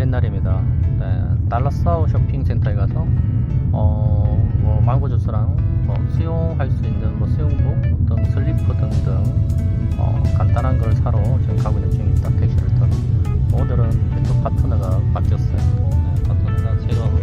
둘째 날입니다. 네, 달라스타워 쇼핑센터에 가서 어, 뭐 망고 주스랑 뭐 수용할 수 있는 뭐 수영복, 어떤 슬리퍼 등등 어, 간단한 걸 사러 지금 가고 있는 중입니다. 택시를 타고 오늘은 또 파트너가 바뀌었어요. 네, 파트너가 새로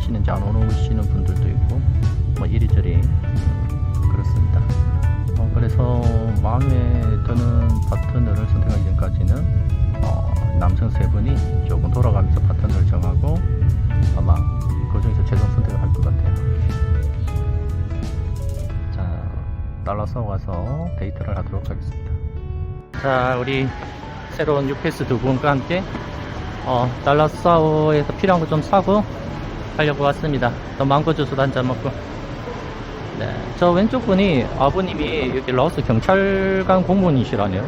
마음에 안 오시는 분들도 있고 뭐 이리저리 음, 그렇습니다. 어, 그래서 마음에 드는 파트너를 선택하기 전까지는 어, 남성 세 분이 조금 돌아가면서 파트너를 정하고 아마 그 중에서 최종 선택을 할 것 같아요. 자, 달라서 와서 데이트를 하도록 하겠습니다. 자, 우리 새로운 유페스 두 분과 함께 어, 달라스아워에서 필요한 거 좀 사고 하려고 왔습니다. 또 망고 주스도 한 잔 먹고. 네, 저 왼쪽 분이 아버님이 여기 라오스 경찰관 공무원이시라네요.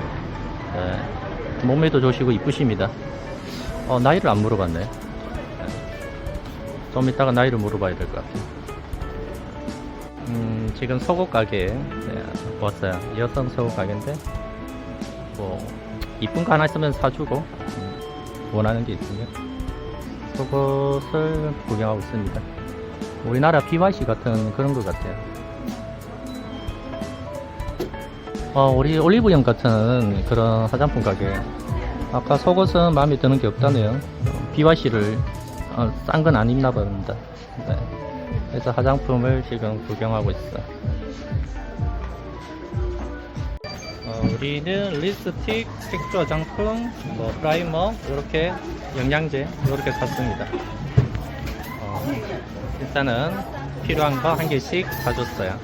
네, 몸매도 좋으시고 이쁘십니다. 어, 나이를 안 물어봤네. 네. 좀 이따가 나이를 물어봐야 될 것 같아요. 음, 지금 속옷 가게에 네, 왔어요. 여성 속옷 가게인데, 뭐, 이쁜 거 하나 있으면 사주고, 음, 원하는 게 있으면, 속옷을 구경하고 있습니다. 우리나라 BYC 같은 그런 것 같아요. 어, 우리 올리브영 같은 그런 화장품 가게. 아까 속옷은 마음에 드는 게 없다네요. BYC를 어, 싼건안 입나 봅니다. 네. 그래서 화장품을 지금 구경하고 있어. 어, 우리는 립스틱, 색조 화장품, 뭐 프라이머, 이렇게 영양제 이렇게 샀습니다. 어, 일단은 필요한 거 한 개씩 사줬어요.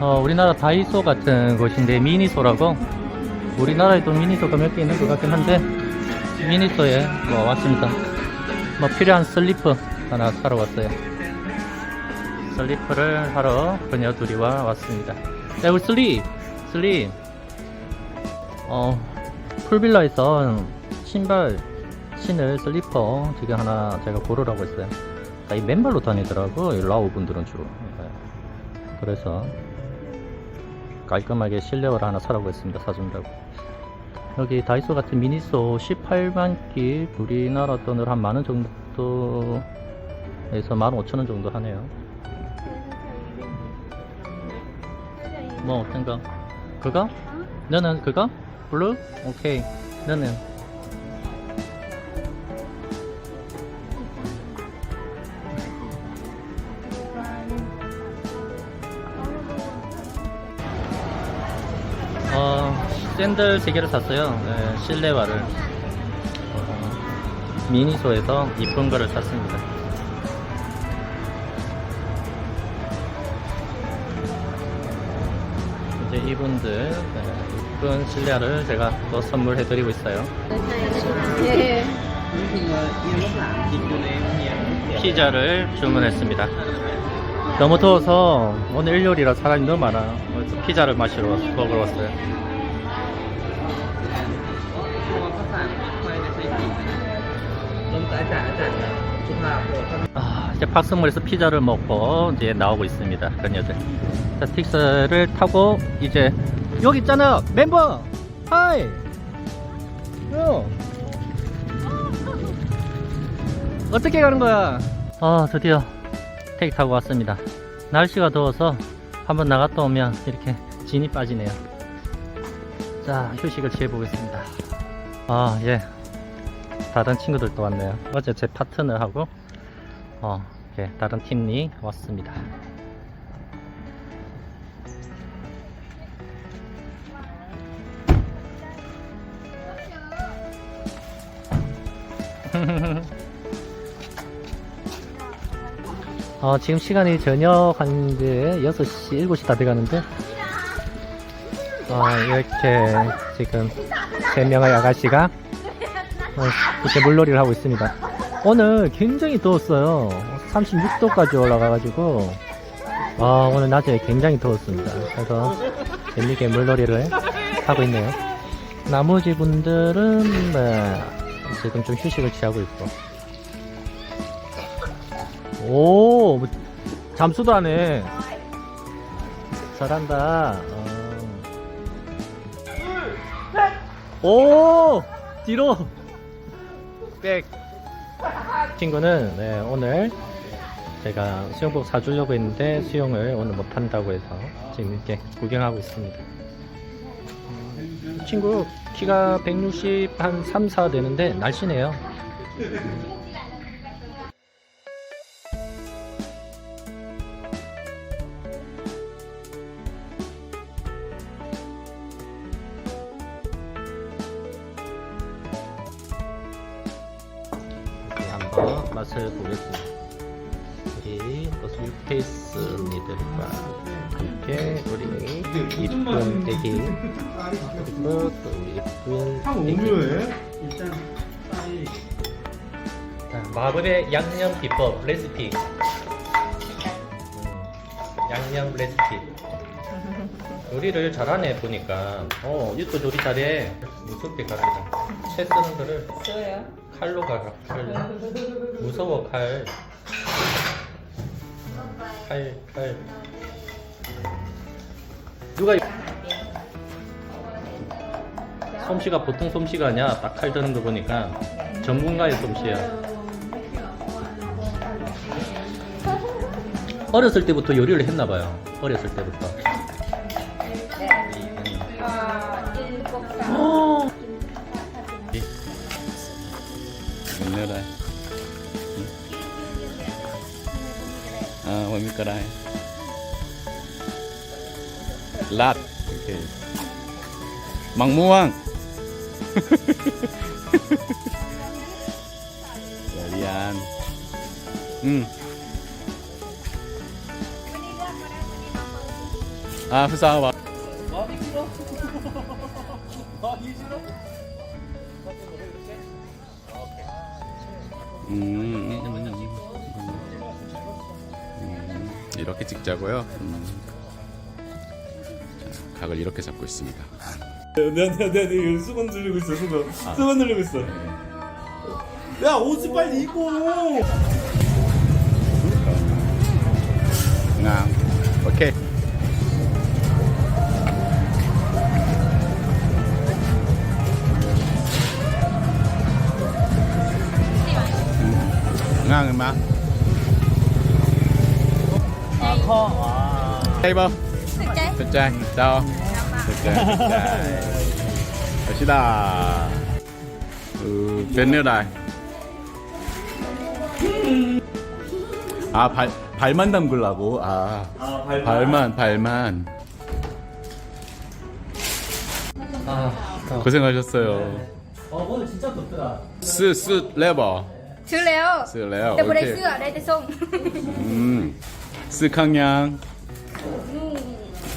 어, 우리나라 다이소 같은 곳인데 미니소라고 우리나라에도 미니소가 몇 개 있는 것 같긴 한데 미니소에 뭐 왔습니다. 뭐 필요한 슬리퍼 하나 사러 왔어요. 슬리퍼를 사러 그녀 둘이와 왔습니다. 야, 우리 슬리, 슬리. 어, 풀빌라에서 신발 신을 슬리퍼 지금 하나 제가 고르라고 했어요. 아, 이 맨발로 다니더라고, 이 라오 분들은 주로. 네. 그래서 깔끔하게 실내화를 하나 사라고 했습니다. 사준다고. 여기 다이소 같은 미니소 18만 기 우리나라 돈으로 한 만원 정도에서 15,000원 정도 하네요. 뭐 어떤 거? 그거? 너는 그거? 블루? 오케이. 너는? 샌들 3개를 샀어요. 네, 실내화를. 어, 미니소에서 이쁜 거를 샀습니다. 이제 이분들 네, 이쁜 실내화를 제가 또 선물해 드리고 있어요. 예. 피자를 주문했습니다. 너무 더워서 오늘 일요일이라 사람이 너무 많아. 그래서 피자를 마시러 먹으러 왔어요. 아, 이제 박스몰에서 피자를 먹고 이제 나오고 있습니다. 그녀들. 자, 틱스를 타고 이제 여기 있잖아 멤버. 하이. 요. 어떻게 가는 거야? 아 드디어 택 타고 왔습니다. 날씨가 더워서 한번 나갔다 오면 이렇게 진이 빠지네요. 자 휴식을 취해 보겠습니다. 아 예. 다른 친구들도 왔네요. 어제 제 파트너하고 어 예, 다른 팀이 왔습니다. 어, 지금 시간이 저녁 한 이제 6시, 7시 다 돼가는데, 어, 이렇게 지금 세 명의 아가씨가 이렇게 물놀이를 하고 있습니다. 오늘 굉장히 더웠어요. 36도까지 올라가가지고 아, 오늘 낮에 굉장히 더웠습니다. 그래서 재밌게 물놀이를 하고 있네요. 나머지 분들은 네, 지금 좀 휴식을 취하고 있고. 오, 뭐, 잠수도 하네. 잘한다. 어. 오, 뒤로. 백. 친구는 네, 오늘 제가 수영복 사주려고 했는데 수영을 오늘 못한다고 해서 지금 이렇게 구경하고 있습니다. 이 친구 키가 160 한 3, 4 되는데 날씬해요. 맛을 보겠습니다. 우리 버스 유페이스님들과 함께 우리 이쁜 애기. 그리고 또 우리 이쁜 애기. 자, 마블의 양념 비법 레시피. 음, 양념 레시피 요리를 잘하네 보니까. 어 이것도 요리 잘해. 무섭게 가르쳐 채 쓰는 거를 써요? 칼로 가라 칼. 무서워 칼. 칼, 칼. 누가 이- 솜씨가 보통 솜씨가 아니야. 딱 칼 드는 거 보니까. 전문가의 솜씨야. 어렸을 때부터 요리를 했나 봐요. 어렸을 때부터 เป็นเนื้อได้อ่าวันนี้ก็ได้ลาดโอเคมังม่วงเดียวยานอืมอ่าพี่สาวบอกบอกพี่ชิโร่บอกพี่ชิโร่ 음, 음, 이렇게 찍자고요. 음. 자, 각을 이렇게 잡고 있습니다. 내가 내가 내가 이거 수건 들리고 있어 수건 수건 들리고 있어 야 옷을 빨리 입고 나, 오케이. Ngang mà đây bao thật trai sao thật trai thật trai 갑시다. 그 벤네 다이 아, 발, 발만 담글라고? 아, 아 발만, 발만. 아, 고생하셨어요. 어, 오늘 진짜 덥더라. 쓰, 쓰, 레버. Chưa 쓰, 레어. Để bữa đây 오케이. xưa ở đây tôi xông 음, 쓰, 강양.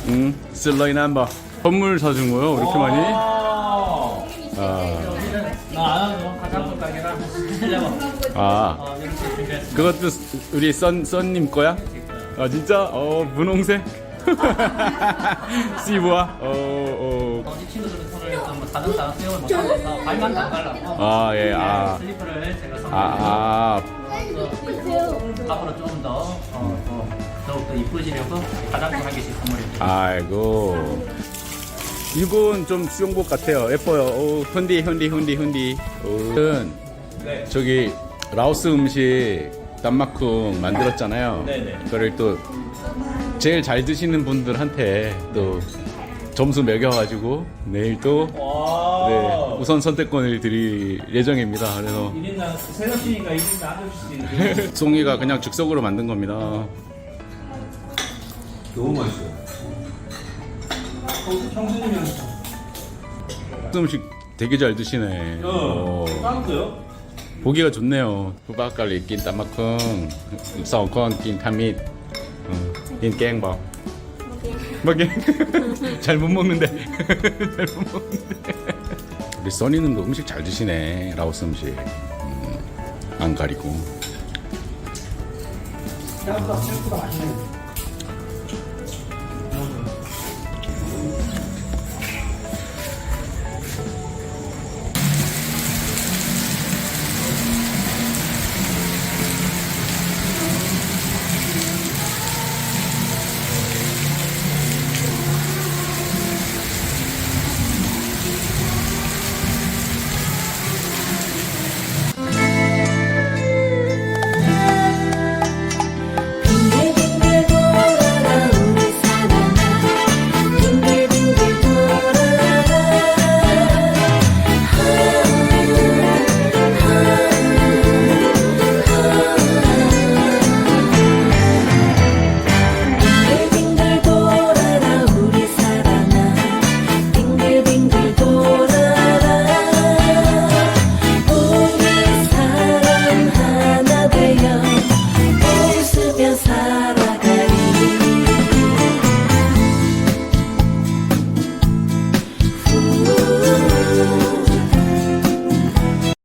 음, 슬러이 넘버. 선물 사준 거요? 이렇게 많이? 아, 나안 하고 화장품 가게랑 아. 어, 이렇게 준비했습니다. 그것도 우리 썬, 썬님 거야? 아, 진짜? 어, 분홍색? 씨부아? 어, 어. 어, 이 친구들은 손을 좀 사정사정 수영을 못하면서 발만 담가려고 아, 예, 아. 슬리퍼를 제가 선물해서 아, 아. 앞으로 좀 더, 어, 어, 더욱더 이쁘시려고 화장품 한 개씩 선물해드립니다. 아이고 이건 좀 수영복 같아요 예뻐요 오, 흔디 흔디 흔디 흔디 오. 네. 저기 라오스 음식 단마쿵 만들었잖아요 네네. 그걸 또 제일 잘 드시는 분들한테 또 점수 매겨가지고 내일 또와 네, 우선 선택권을 드릴 예정입니다 그래서 1인당 세명씩이니까 1인당 한 점씩 송이가 그냥 즉석으로 만든 겁니다 너무 맛있어요 형수님이랑 음식 되게 잘 드시네 오. 따로도요? 보기가 좋네요. 후바갈리 낀 따마쿵, 서건 낀 타밋, 어, 낀 깽버. 먹게. 잘 못 먹는데. 잘 못 먹는데. 우리 써니는 또 음식 잘 드시네 라오스 음식 음, 안 가리고 생각보다 생각보다 맛있네.